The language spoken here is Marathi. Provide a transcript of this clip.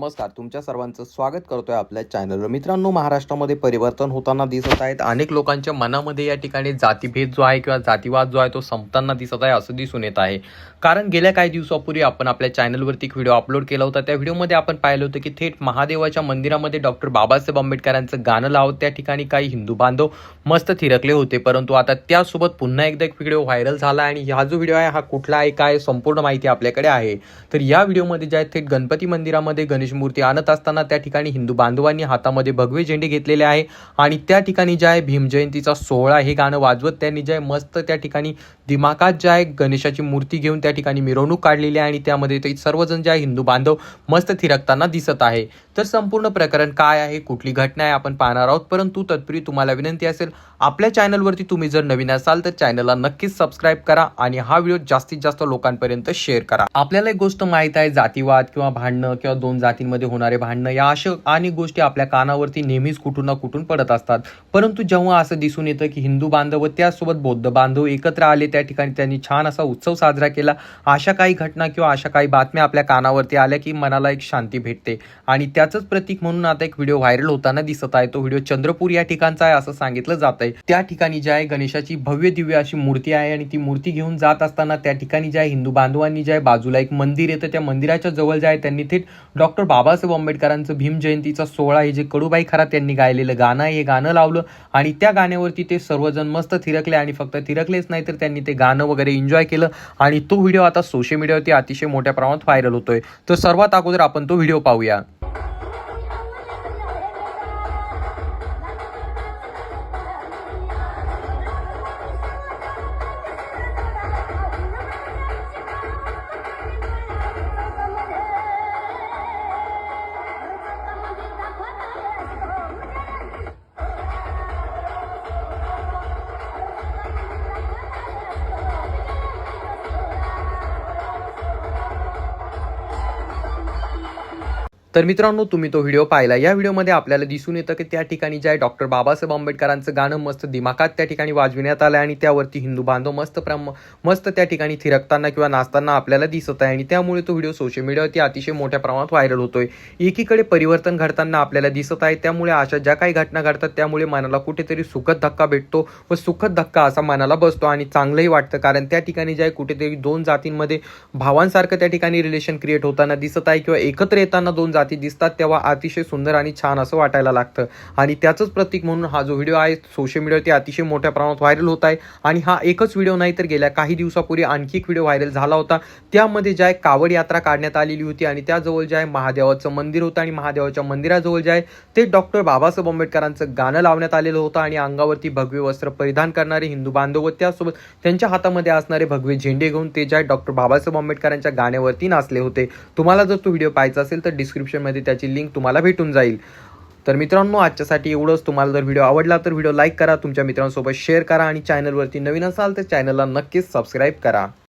नमस्कार तुमच्या सर्वांचं स्वागत करतोय आपल्या चॅनलवर मित्रांनो महाराष्ट्रामध्ये परिवर्तन होताना दिसत आहेत. अनेक लोकांच्या मनामध्ये या ठिकाणी जातीभेद जो आहे किंवा जातीवाद जो आहे तो संपताना दिसत आहे असं दिसून येत आहे. कारण गेल्या काही दिवसापूर्वी आपण आपल्या चॅनलवरती एक व्हिडिओ अपलोड केला होता. त्या व्हिडिओमध्ये आपण पाहिलं होतं की थेट महादेवाच्या मंदिरामध्ये डॉक्टर बाबासाहेब आंबेडकरांचं गाणं लावत त्या ठिकाणी काही हिंदू बांधव मस्त थिरकले होते. परंतु आता त्यासोबत पुन्हा एकदा एक व्हिडिओ व्हायरल झाला आणि हा जो व्हिडिओ आहे हा कुठला आहे काय संपूर्ण माहिती आपल्याकडे आहे. तर या व्हिडिओमध्ये जे आहे थेट गणपती मंदिरामध्ये गणेश मूर्ती आणत असताना त्या ठिकाणी हिंदू बांधवांनी हातामध्ये भगवे झेंडे घेतलेले आहे आणि त्या ठिकाणी जे आहे भीमजयंतीचा सोहळा हे गाणं वाजवत त्यांनी जे आहे मस्त त्या ठिकाणी दिमाकात जे आहे गणेशाची मूर्ती घेऊन त्या ठिकाणी मिरवणूक काढलेली आहे आणि त्यामध्ये ते सर्वजण जे आहे हिंदू बांधव मस्त थिरकताना दिसत आहे. तर संपूर्ण प्रकरण काय आहे कुठली घटना आहे आपण पाहणार आहोत. परंतु तत्पूर्वी तुम्हाला विनंती असेल आपल्या चॅनलवरती तुम्ही जर नवीन असाल तर चॅनलला नक्कीच सबस्क्राईब करा आणि हा व्हिडिओ जास्तीत जास्त लोकांपर्यंत शेअर करा. आपल्याला एक गोष्ट माहीत आहे जातीवाद किंवा भांडणं किंवा दोन जातींमध्ये होणारे भांडणं या अशा अनेक गोष्टी आपल्या कानावरती नेहमीच कुठून ना कुठून पडत असतात. परंतु जेव्हा असं दिसून येतं की हिंदू बांधव व त्यासोबत बौद्ध बांधव एकत्र आले त्या ठिकाणी त्यांनी छान असा उत्सव साजरा केला अशा काही घटना किंवा अशा काही बातम्या आपल्या कानावरती आल्या की मनाला एक शांती भेटते आणि त्या त्याचंच प्रतीक म्हणून आता एक व्हिडिओ व्हायरल होताना दिसत आहे. तो व्हिडिओ चंद्रपूर या ठिकाणचा आहे असं सांगितलं जात आहे त्या ठिकाणी जे आहे गणेशाची भव्य दिव्य अशी मूर्ती आहे आणि ती मूर्ती घेऊन जात असताना त्या ठिकाणी जे आहे हिंदू बांधवांनी जे आहे बाजूला एक मंदिर येतं. त्या मंदिराच्या जवळ जे आहे त्यांनी थेट डॉक्टर बाबासाहेब आंबेडकरांचं भीम जयंतीचा सोहळा हे जे कडूबाई खरात यांनी गायलेलं गाणं आहे हे गाणं लावलं आणि त्या गाण्यावरती ते सर्वजण मस्त थिरकले आणि फक्त थिरकलेच नाही तर त्यांनी ते गाणं वगैरे एन्जॉय केलं आणि तो व्हिडिओ आता सोशल मीडियावरती अतिशय मोठ्या प्रमाणात व्हायरल होतोय. तर सर्वात अगोदर आपण तो व्हिडिओ पाहूया. तर मित्रांनो तुम्ही तो व्हिडिओ पाहिला. या व्हिडिओमध्ये आपल्याला दिसून येतं की त्या ठिकाणी जे आहे डॉक्टर बाबासाहेब आंबेडकरांचं गाणं मस्त दिमाखात त्या ठिकाणी वाजविण्यात आलं आणि त्यावरती हिंदू बांधव मस्त प्रम मस्त त्या ठिकाणी थिरकताना किंवा नाचताना आपल्याला दिसत आहे. आणि त्यामुळे तो व्हिडिओ सोशल मीडियावरती अतिशय मोठ्या प्रमाणात व्हायरल होतोय. एकीकडे परिवर्तन घडताना आपल्याला दिसत आहे. त्यामुळे अशा ज्या काही घटना घडतात त्यामुळे मनाला कुठेतरी सुखद धक्का भेटतो व सुखद धक्का असा मनाला बसतो आणि चांगलंही वाटतं. कारण त्या ठिकाणी जे आहे कुठेतरी दोन जातींमध्ये भावांसारखं त्या ठिकाणी रिलेशन क्रिएट होताना दिसत आहे किंवा एकत्र येताना दोन जाती दिसतात तेव्हा अतिशय सुंदर आणि छान असं वाटायला लागतं. आणि त्याचंच प्रतीक म्हणून हा जो व्हिडिओ आहे सोशल मीडियावरती अतिशय मोठ्या प्रमाणात व्हायरल होत आहे. आणि हा एकच व्हिडिओ नाही तर गेल्या काही दिवसापूर्वी आणखी एक व्हिडिओ व्हायरल झाला होता. त्यामध्ये ज्या आहे कावड यात्रा काढण्यात आलेली होती आणि त्याजवळ जे आहे महादेवाचं मंदिर होतं आणि महादेवाच्या मंदिराजवळ जे आहे ते डॉक्टर बाबासाहेब आंबेडकरांचं गाणं लावण्यात आलेलं होतं आणि अंगावरती भगवे वस्त्र परिधान करणारे हिंदू बांधव व त्यासोबत त्यांच्या हातामध्ये असणारे भगवे झेंडे घेऊन ते जे आहे डॉक्टर बाबासाहेब आंबेडकरांच्या गाण्यावरती नाचले होते. तुम्हाला जर तो व्हिडिओ पाहायचा असेल तर डिस्क्रिप्शन डिस्क्रिप्शनमध्ये त्याची लिंक तुम्हाला भेटून जाईल. तर मित्रांनो आजच्यासाठी एवढंच. तुम्हाला जर व्हिडिओ आवडला तर व्हिडिओ लाईक करा. तुमच्या मित्रांसोबत शेअर करा आणि चॅनलवरती नवीन असाल तर चॅनलला नक्कीच सबस्क्राईब करा.